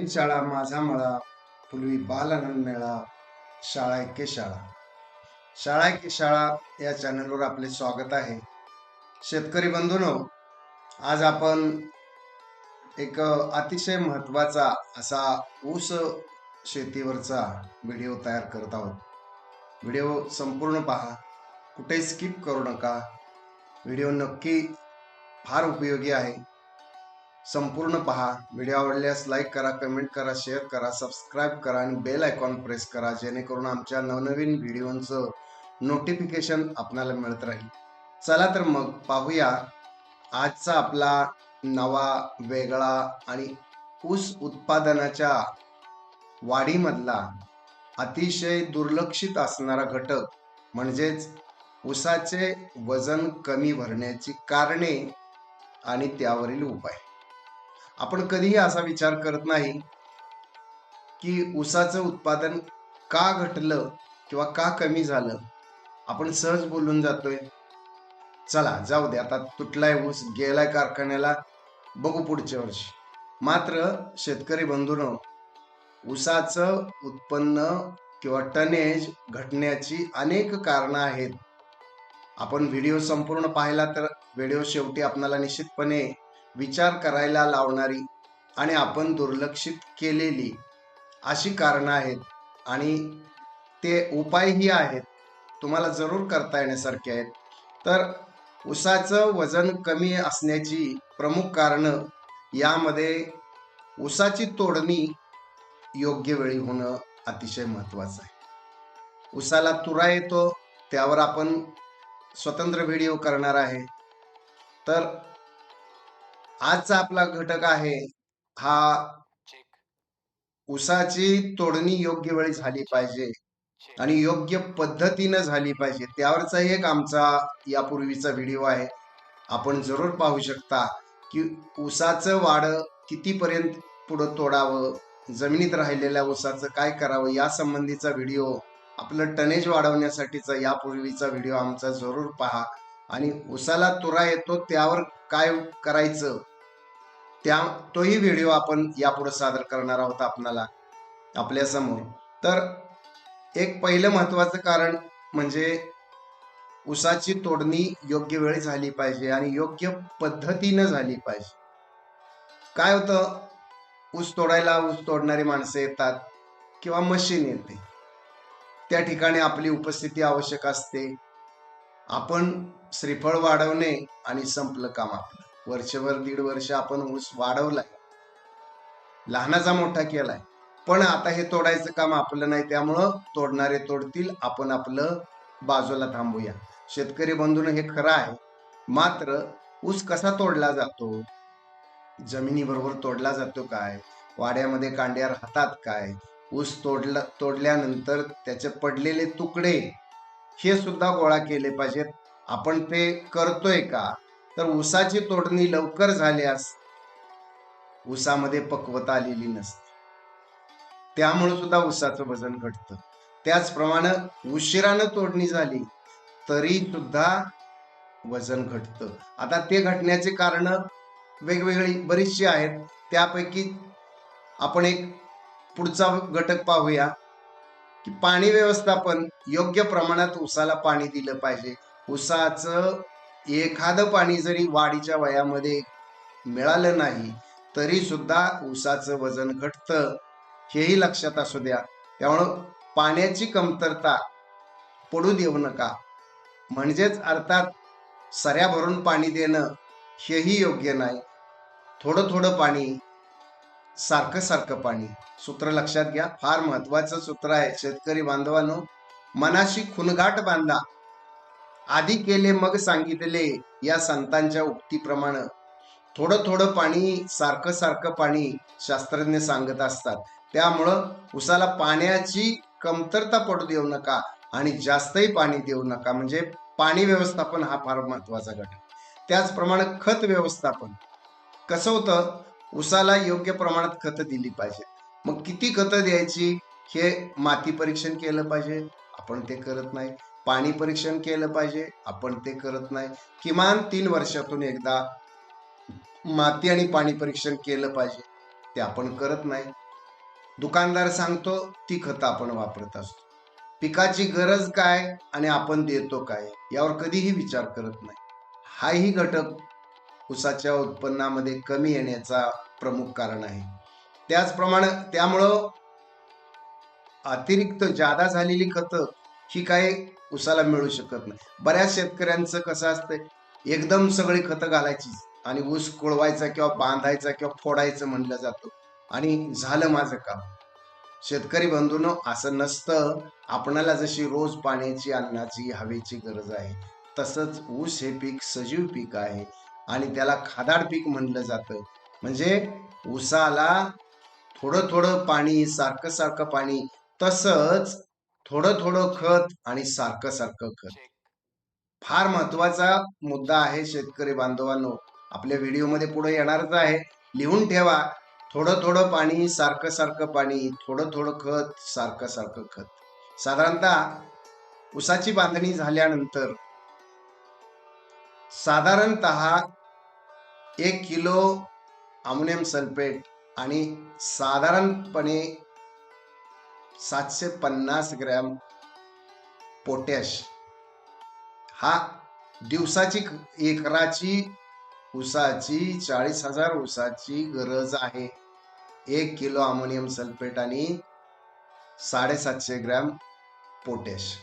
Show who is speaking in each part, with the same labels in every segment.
Speaker 1: माझी शाळा माझा मळा पूर्वी बालानंद मेळा शाळा एके शाळा. शाळा एके शाळा या चॅनलवर आपले स्वागत आहे. शेतकरी बंधूनो आज आपण एक अतिशय महत्त्वाचा असा ऊस शेतीवरचा व्हिडिओ तयार करत आहोत. व्हिडिओ संपूर्ण पहा. कुठेही स्किप करू नका. व्हिडिओ नक्की फार उपयोगी आहे. संपूर्ण पहा. व्हिडिओ आवडल्यास लाईक करा कमेंट करा शेअर करा सबस्क्राईब करा आणि बेल आयकॉन प्रेस करा जेणेकरून आमच्या नवनवीन व्हिडिओंचं नोटिफिकेशन आपणाला मिळत राहील. चला तर मग पाहूया आजचा आपला नवा वेगळा आणि ऊस उत्पादनाच्या वाढीमधला अतिशय दुर्लक्षित असणारा घटक म्हणजेच ऊसाचे वजन कमी भरण्याची कारणे आणि त्यावरील उपाय. आपण कधीही असा विचार करत नाही की ऊसाचं उत्पादन का घटलं किंवा का कमी झालं. आपण सहज बोलून जातोय चला जाऊ दे आता तुटलाय ऊस गेलाय कारखान्याला बघू पुढच्या वर्षी. मात्र शेतकरी बंधून ऊसाचं उत्पन्न किंवा टनेज घटण्याची अनेक कारणं आहेत. आपण व्हिडिओ संपूर्ण पाहिला तर व्हिडिओ शेवटी आपणाला निश्चितपणे विचार करायला लावणारी आणि आपण दुर्लक्षित केलेली अशी कारणं आहेत. आणि ते उपायही आहेत. तुम्हाला जरूर करता येण्यासारखे आहेत. तर उसाचं वजन कमी असण्याची प्रमुख कारणं यामध्ये उसाची तोडणी योग्य वेळी होणं अतिशय महत्त्वाचं आहे. उसाला तुरा येतो त्यावर आपण स्वतंत्र व्हिडिओ करणार आहे. तर आजचा आपला घटक आहे हा ऊसाची तोडणी योग्य वेळी झाली पाहिजे आणि योग्य पद्धतीनं झाली पाहिजे. त्यावरचा एक आमचा यापूर्वीचा व्हिडिओ आहे. आपण जरूर पाहू शकता की ऊसाचं वाढ कितीपर्यंत पुढं तोडावं जमिनीत राहिलेल्या ऊसाचं काय करावं या संबंधीचा व्हिडिओ आपलं टनेज वाढवण्यासाठीचा यापूर्वीचा व्हिडिओ आमचा जरूर पहा. आणि ऊसाला तुरा येतो त्यावर काय करायचं त्या तोही व्हिडिओ आपण यापुढे सादर करणार आहोत आपणाला आपल्यासमोर तर एक पहिलं महत्वाचं कारण म्हणजे ऊसाची तोडणी योग्य वेळी झाली पाहिजे आणि योग्य पद्धतीनं झाली पाहिजे. काय होतं? ऊस तोडायला ऊस तोडणारी माणसं येतात किंवा मशीन येते. त्या ठिकाणी आपली उपस्थिती आवश्यक असते. आपण श्रीफळ वाढवणे आणि संपलं काम आपलं. वर्षभर दीड वर्ष आपण ऊस वाढवलाय. लहानाचा मोठा केलाय. पण आता हे तोडायचं काम आपलं नाही त्यामुळं तोडणारे तोडतील आपण आपलं बाजूला थांबूया. शेतकरी बंधून हे खरं आहे. मात्र ऊस कसा तोडला जातो? जमिनीबरोबर तोडला जातो काय? वाड्यामध्ये कांड्या राहतात काय? ऊस तोडला तोडल्यानंतर त्याचे पडलेले तुकडे हे सुद्धा गोळा केले पाहिजेत. आपण ते करतोय का? तर ऊसाची तोडणी लवकर झाल्यास ऊसामध्ये पक्वता आलेली नसते. त्यामुळे सुद्धा ऊसाचं वजन घटतं. त्याचप्रमाणे उशिरानं तोडणी झाली तरी सुद्धा वजन घटतं. आता ते घटण्याचे कारण वेगवेगळी बरीचशी आहेत. त्यापैकी आपण एक पुढचा घटक पाहूया की पाणी व्यवस्थापन योग्य प्रमाणात ऊसाला पाणी दिलं पाहिजे. ऊसाचं एखादं पाणी जरी वाढीच्या वयामध्ये मिळालं नाही तरी सुद्धा ऊसाचं वजन घटतं हेही लक्षात असू द्या. त्यामुळं पाण्याची कमतरता पडू देऊ नका. म्हणजेच अर्थात सऱ्या भरून पाणी देणं हेही योग्य नाही. थोडं थोडं पाणी सारखं सारखं पाणी. सूत्र लक्षात घ्या. फार महत्वाचं सूत्र आहे. शेतकरी बांधवांनो मनाशी खुनगाट बांधा. आधी केले मग सांगितले या संतांच्या उक्तीप्रमाणे. थोडं थोडं पाणी सारखं सारखं पाणी शास्त्रज्ञ सांगत असतात. त्यामुळं उसाला पाण्याची कमतरता पडू देऊ नका आणि जास्तही पाणी देऊ नका. म्हणजे पाणी व्यवस्थापन हा फार महत्त्वाचा घटक. त्याचप्रमाणे खत व्यवस्थापन. कसं होतं? उसाला योग्य प्रमाणात खतं दिली पाहिजे. मग किती खतं द्यायची? हे माती परीक्षण केलं पाहिजे. आपण ते करत नाही. पाणी परीक्षण केलं पाहिजे. आपण ते करत नाही. किमान तीन वर्षातून एकदा माती आणि पाणी परीक्षण केलं पाहिजे. ते आपण करत नाही. दुकानदार सांगतो ती खतं आपण वापरत असतो. पिकाची गरज काय आणि आपण देतो काय यावर कधीही विचार करत नाही. हाही घटक ऊसाच्या उत्पन्नामध्ये कमी येण्याचा प्रमुख कारण आहे. त्याचप्रमाणे त्यामुळं अतिरिक्त जादा झालेली खतं ही काही उसाला मिळू शकत नाही. बऱ्याच शेतकऱ्यांचं कसं असतं एकदम सगळी खतं घालायची आणि ऊस कोळवायचा किंवा बांधायचा किंवा फोडायचं म्हणलं जातं. आणि झालं माझं काम. शेतकरी बंधूंनो असं नसतं. आपणाला जशी रोज पाण्याची अन्नाची हवेची गरज आहे तसंच ऊस हे पीक सजीव पीक आहे आणि त्याला खादाड पीक म्हणलं जातं. म्हणजे ऊसाला थोडं थोडं पाणी सारखं सारखं पाणी तसंच थोडं थोडं खत आणि सारखं सारखं खत. फार महत्त्वाचा मुद्दा आहे शेतकरी बांधवांनो. आपल्या व्हिडिओमध्ये पुढे येणारच आहे. लिहून ठेवा. थोडं थोडं पाणी सारखं सारखं पाणी थोडं थोडं खत सारखं सारखं खत. साधारणतः ऊसाची बांधणी झाल्यानंतर साधारणतः एक किलो अमोनियम सल्फेट आणि साधारणपणे सातशे पन्नास ग्रॅम पोटॅश. हा दिवसाची एकराची उसाची चाळीस हजार उसाची गरज आहे. एक किलो अमोनियम सल्फेट आणि साडेसातशे ग्रॅम पोटॅश.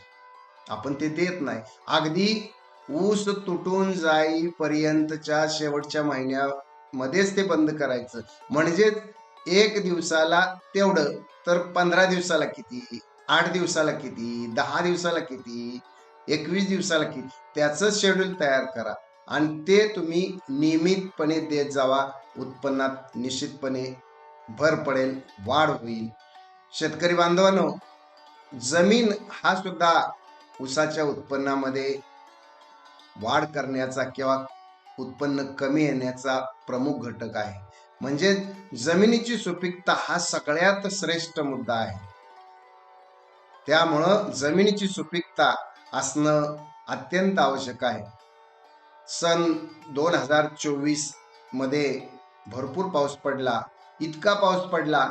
Speaker 1: आपण ते देत नाही. अगदी ऊस तुटून जाईपर्यंतच्या शेवटच्या महिन्यामध्येच ते बंद करायचं. म्हणजे एक दिवसाला तेवढं. तर पंधरा दिवसाला किती? आठ दिवसाला किती? दहा दिवसाला किती? एकवीस दिवसाला किती? त्याचं शेड्यूल तयार करा. आणि ते तुम्ही नियमितपणे देत जावा. उत्पन्नात निश्चितपणे भर पडेल वाढ होईल. शेतकरी बांधवांनो जमीन हा सुद्धा ऊसाच्या उत्पन्नामध्ये वाढ करण्याचा किंवा उत्पन्न कमी येण्याचा प्रमुख घटक आहे. म्हणजे जमिनीची सुपीकता हा सगळ्यात श्रेष्ठ मुद्दा आहे. त्यामुळं जमिनीची सुपीकता असणं अत्यंत आवश्यक आहे. सन दोन हजार चोवीसमध्ये भरपूर पाऊस पडला. इतका पाऊस पडला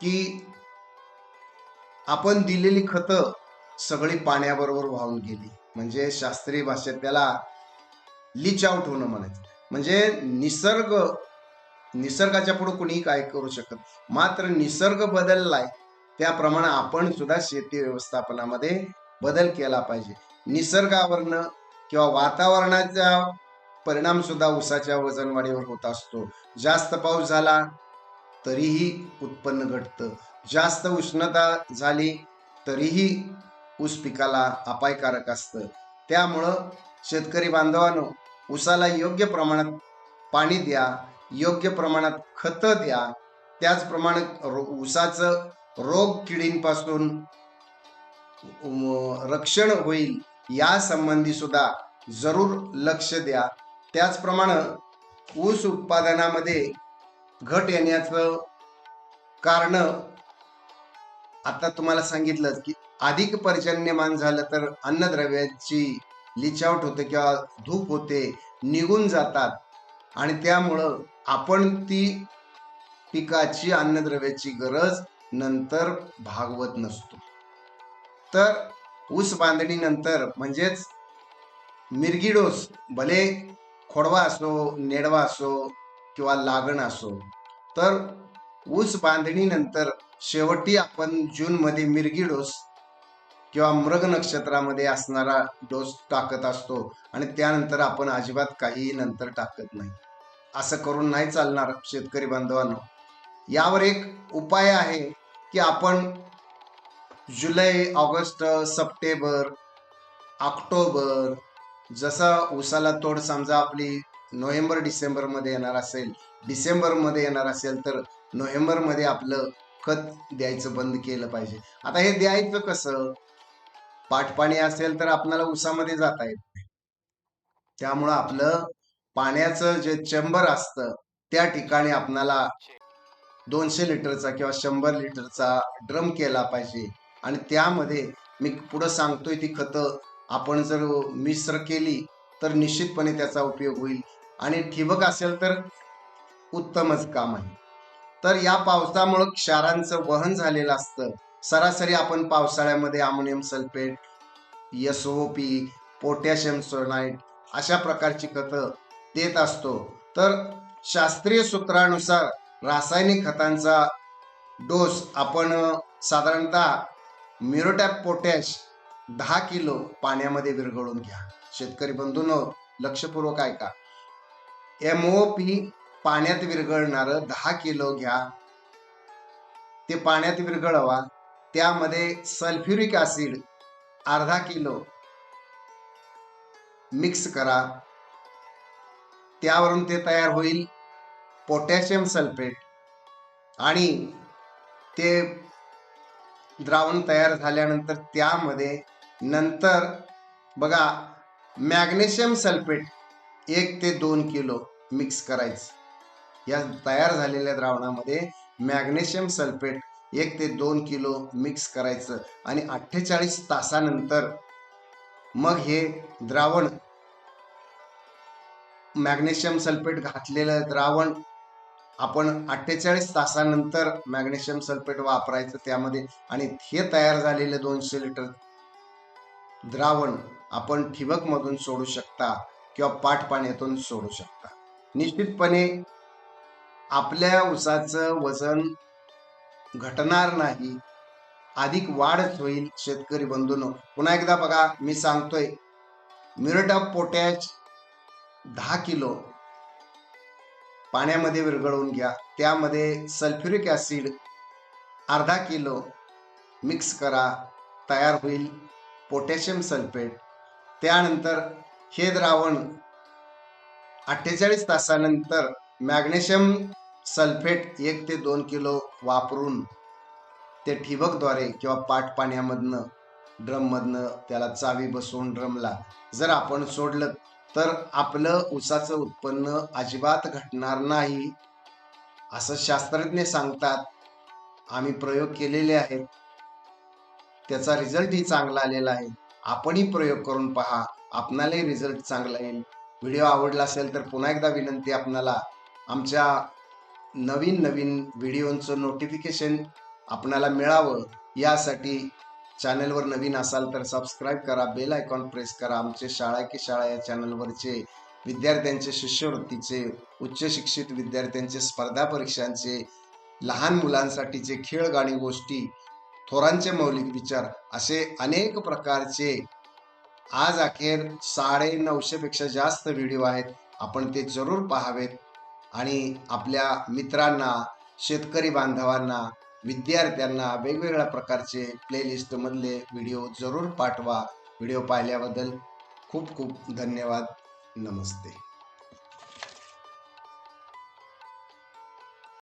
Speaker 1: की आपण दिलेली खतं सगळी पाण्याबरोबर वाहून गेली. म्हणजे शास्त्रीय भाषेत त्याला लिच आउट होणं म्हणायचं. म्हणजे निसर्ग निसर्गाच्या पुढे कुणीही काय करू शकत मात्र निसर्ग बदललाय त्याप्रमाणे आपण सुद्धा शेती व्यवस्थापनामध्ये बदल केला पाहिजे. निसर्गावरनं किंवा वातावरणाचा परिणाम सुद्धा ऊसाच्या वजनवाढीवर होत असतो. जास्त पाऊस झाला तरीही उत्पन्न घटतं. जास्त उष्णता झाली तरीही ऊस पिकाला अपायकारक असतं. त्यामुळं शेतकरी बांधवांनो ऊसाला योग्य प्रमाणात पाणी द्या योग्य प्रमाणात खतं द्या. त्याचप्रमाणे रो ऊसाचं रोग किडींपासून रक्षण होईल या संबंधी सुद्धा जरूर लक्ष द्या. त्याचप्रमाणे ऊस उत्पादनामध्ये घट येण्याचं कारण आता तुम्हाला सांगितलं की अधिक पर्जन्यमान झालं तर अन्नद्रव्याची लिचावट होते किंवा धूप होते निघून जातात. आणि त्यामुळं आपण ती पिकाची अन्नद्रव्याची गरज नंतर भागवत नसतो. तर ऊस बांधणीनंतर म्हणजेच मिरगी डोस भले खोडवा असो नेडवा असो किंवा लागण असो तर ऊस बांधणीनंतर शेवटी आपण जूनमध्ये मिरगी डोस किंवा मृग नक्षत्रामध्ये असणारा डोस टाकत असतो आणि त्यानंतर आपण अजिबात काही नंतर टाकत नाही. असं करून नाही चालणार शेतकरी बांधवांनो. यावर एक उपाय आहे की आपण जुलै ऑगस्ट सप्टेंबर ऑक्टोबर जसं उसाला तोड समजा आपली नोव्हेंबर डिसेंबरमध्ये येणार असेल डिसेंबरमध्ये येणार असेल तर नोव्हेंबरमध्ये आपलं खत द्यायचं बंद केलं पाहिजे. आता हे द्यायचं कसं? पाटपाणी असेल तर आपल्याला उसामध्ये जाता येत नाही. त्यामुळं आपलं पाण्याचं जे चेंबर असतं त्या ठिकाणी आपणाला दोनशे लिटरचा किंवा शंभर लिटरचा ड्रम केला पाहिजे. आणि त्यामध्ये मी पुढं सांगतोय ती खतं आपण जर मिश्र केली तर निश्चितपणे त्याचा उपयोग होईल. आणि ठिबक असेल तर उत्तमच काम आहे. तर या पावसामुळं क्षारांचं वहन झालेलं असतं. सरासरी आपण पावसाळ्यामध्ये ammonium sulphate S O P potassium सोनाईट अशा प्रकारची खतं देत असतो. तर शास्त्रीय सूत्रानुसार रासायनिक खतांचा डोस आपण साधारणतः म्युरोटॅप पोटॅश दहा किलो पाण्यामध्ये विरघळून घ्या. शेतकरी बंधूंनो लक्षपूर्वक ऐका. एम ओ पी पाण्यात विरघळणारं दहा किलो घ्या. ते पाण्यात विरघळवा. त्यामध्ये सल्फ्युरिक ऍसिड अर्धा किलो मिक्स करा. त्यावरून ते तयार होईल पोटॅशियम सल्फेट. आणि ते द्रावण तयार झाल्यानंतर त्यामध्ये नंतर बघा मॅग्नेशियम सल्फेट एक ते दोन किलो मिक्स करायचं. या तयार झालेल्या द्रावणामध्ये मॅग्नेशियम सल्फेट एक ते दोन किलो मिक्स करायचं. आणि अठ्ठेचाळीस तासानंतर मग हे द्रावण मॅग्नेशियम सल्फेट घातलेलं द्रावण आपण अठ्ठेचाळीस तासानंतर मॅग्नेशियम सल्फेट वापरायचं त्यामध्ये. आणि हे तयार झालेलं दोनशे लिटर द्रावण आपण ठिबकमधून सोडू शकता किंवा पाठ पाण्यातून सोडू शकता. निश्चितपणे आपल्या ऊसाचं वजन घटणार नाही. अधिक वाढच होईल शेतकरी बंधून. पुन्हा एकदा बघा मी सांगतोय मिरट ऑफ पोटॅश दहा किलो पाण्यामध्ये विरघळवून घ्या. त्यामध्ये सल्फ्युरिक ॲसिड अर्धा किलो मिक्स करा. तयार होईल पोटॅशियम सल्फेट. त्यानंतर हे द्रावण अठ्ठेचाळीस तासानंतर मॅग्नेशियम सल्फेट एक ते दोन किलो वापरून ते ठिबकद्वारे किंवा पाट पाण्यामधनं ड्रममधनं त्याला चावी बसवून ड्रमला जर आपण सोडलं तर आपलं ऊसाचं उत्पन्न अजिबात घटणार नाही असं शास्त्रज्ञ सांगतात. आम्ही प्रयोग केलेले आहेत. त्याचा रिझल्टही चांगला आलेला आहे. आपणही प्रयोग करून पहा. आपणालाही रिझल्ट चांगला येईल. व्हिडिओ आवडला असेल तर पुन्हा एकदा विनंती आपणाला. आमच्या नवीन नवीन व्हिडिओंचं नोटिफिकेशन आपणाला मिळावं. यासाठी चॅनलवर नवीन असाल तर सबस्क्राईब करा बेल आयकॉन प्रेस करा. आमचे शाळा की शाळा या चॅनलवरचे विद्यार्थ्यांचे शिष्यवृत्तीचे उच्च शिक्षित विद्यार्थ्यांचे स्पर्धा परीक्षांचे लहान मुलांसाठीचे खेळ गाणी गोष्टी थोरांचे मौलिक विचार असे अनेक प्रकारचे आज अखेर साडे नऊशेपेक्षा जास्त व्हिडिओ आहेत. आपण ते जरूर पाहावेत. आणि आपल्या मित्रांना शेतकरी बांधवांना विद्यार्थ्यांना वेगवेगळ्या प्रकारचे प्लेलिस्टमधले व्हिडिओ जरूर पाठवा. व्हिडिओ पाहिल्याबद्दल खूप खूप धन्यवाद. नमस्ते.